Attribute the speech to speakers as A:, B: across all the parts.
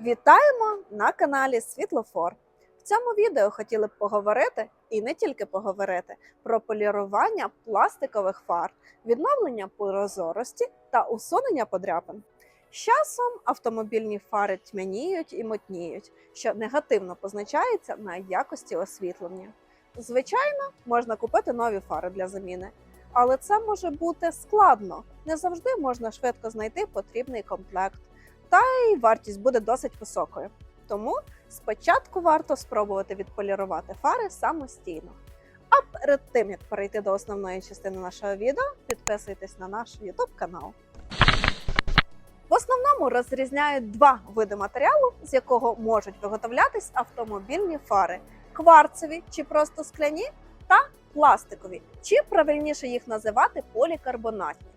A: Вітаємо на каналі Світлофор. В цьому відео хотіли б поговорити і не тільки поговорити про полірування пластикових фар, відновлення прозорості та усунення подряпин. З часом автомобільні фари тьмяніють і мутніють, що негативно позначається на якості освітлення. Звичайно, можна купити нові фари для заміни, але це може бути складно. Не завжди можна швидко знайти потрібний комплект і вартість буде досить високою. Тому спочатку варто спробувати відполірувати фари самостійно. А перед тим як перейти до основної частини нашого відео, підписуйтесь на наш YouTube канал. В основному розрізняють два види матеріалу, з якого можуть виготовлятись автомобільні фари: кварцеві чи просто скляні, та пластикові, чи правильніше їх називати полікарбонатні.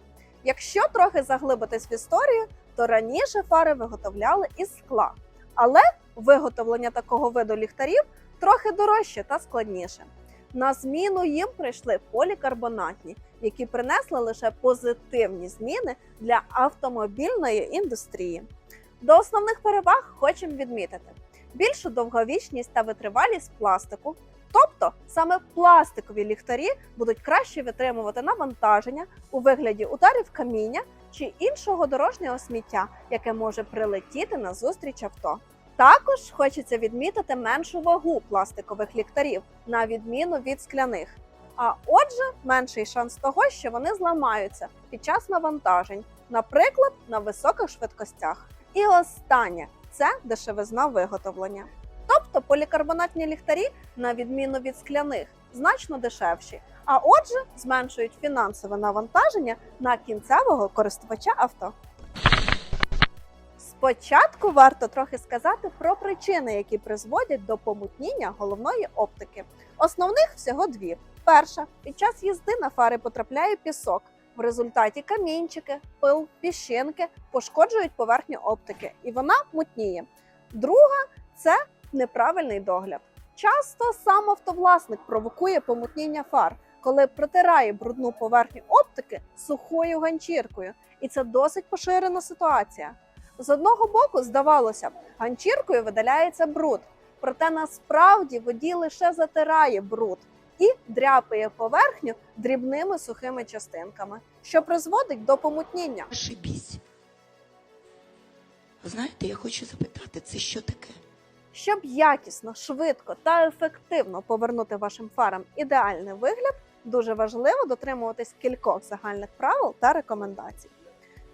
A: Якщо трохи заглибитись в історію, то раніше фари виготовляли із скла, але виготовлення такого виду ліхтарів трохи дорожче та складніше. На зміну їм прийшли полікарбонатні, які принесли лише позитивні зміни для автомобільної індустрії. До основних переваг хочемо відмітити більшу довговічність та витривалість пластику. Тобто саме пластикові ліхтарі будуть краще витримувати навантаження у вигляді ударів каміння чи іншого дорожнього сміття, яке може прилетіти на зустріч авто. Також хочеться відмітити меншу вагу пластикових ліхтарів на відміну від скляних. А отже, менший шанс того, що вони зламаються під час навантажень, наприклад, на високих швидкостях. І останнє це дешевизна виготовлення. Тобто полікарбонатні ліхтарі, на відміну від скляних, значно дешевші, а отже, зменшують фінансове навантаження на кінцевого користувача авто. Спочатку варто трохи сказати про причини, які призводять до помутніння головної оптики. Основних всього дві: перша під час їзди на фари потрапляє пісок. В результаті камінчики, пил, піщинки пошкоджують поверхню оптики, і вона мутніє. Друга це неправильний догляд. Часто сам автовласник провокує помутніння фар, коли протирає брудну поверхню оптики сухою ганчіркою, і це досить поширена ситуація. З одного боку, здавалося б, ганчіркою видаляється бруд, проте насправді водій лише затирає бруд і дряпає поверхню дрібними сухими частинками, що призводить до помутніння.
B: Ошибісь. Ви знаєте, я хочу запитати, це що таке?
A: Щоб якісно, швидко та ефективно повернути вашим фарам ідеальний вигляд, дуже важливо дотримуватись кількох загальних правил та рекомендацій.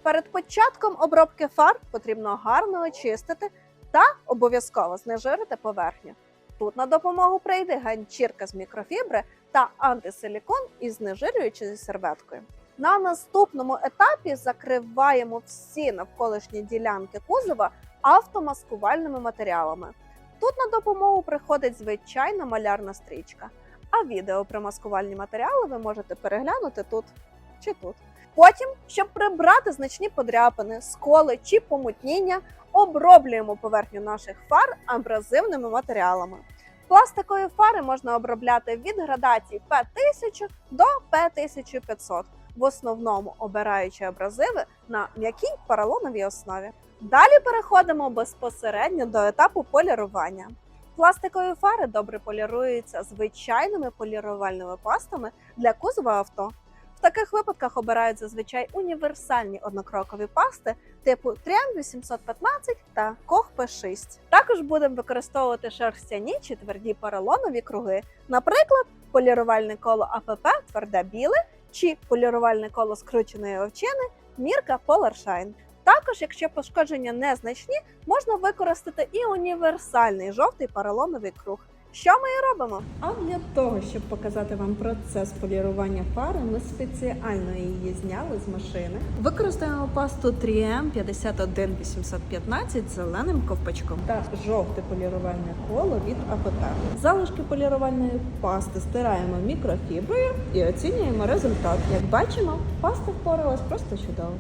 A: Перед початком обробки фар потрібно гарно очистити та обов'язково знежирити поверхню. Тут на допомогу прийде ганчірка з мікрофібри та антисилікон із знежирюючою серветкою. На наступному етапі закриваємо всі навколишні ділянки кузова автомаскувальними матеріалами. Тут на допомогу приходить звичайна малярна стрічка. А відео про маскувальні матеріали ви можете переглянути тут чи тут. Потім, щоб прибрати значні подряпини, сколи чи помутніння, оброблюємо поверхню наших фар абразивними матеріалами. Пластикові фари можна обробляти від градацій P1000 до P1500, в основному обираючи абразиви на м'якій поролоновій основі. Далі переходимо безпосередньо до етапу полірування. Пластикові фари добре поліруються звичайними полірувальними пастами для кузова авто. В таких випадках обирають зазвичай універсальні однокрокові пасти типу Triumph 815 та Koch P6. Також будемо використовувати шерстяні чи тверді поролонові круги, наприклад, полірувальне коло АПП тверде біле чи полірувальне коло скрученої овчини Мірка Polarshine. Також, якщо пошкодження незначні, можна використати і універсальний жовтий поролоновий круг. Що ми і робимо?
C: А для того, щоб показати вам процес полірування фари, ми спеціально її зняли з машини.
A: Використаємо пасту 3M 51815 з зеленим ковпачком.
C: Та жовте полірувальне коло від АПТ. Залишки полірувальної пасти стираємо мікрофіброю і оцінюємо результат. Як бачимо, паста впоралась просто чудово.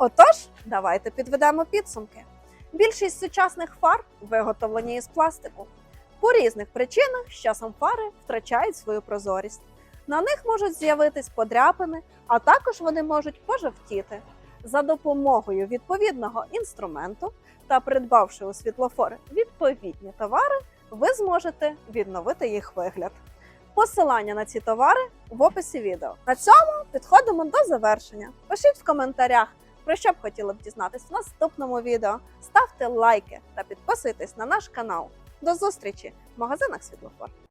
A: Отож, давайте підведемо підсумки. Більшість сучасних фар виготовлені із пластику. По різних причинах з часом фари втрачають свою прозорість. На них можуть з'явитись подряпини, а також вони можуть пожовтіти. За допомогою відповідного інструменту та придбавши у світлофор відповідні товари, ви зможете відновити їх вигляд. Посилання на ці товари в описі відео. На цьому підходимо до завершення. Пишіть в коментарях, про що б хотіли б дізнатись в наступному відео. Ставте лайки та підписуйтесь на наш канал. До зустрічі в магазинах Світлофор.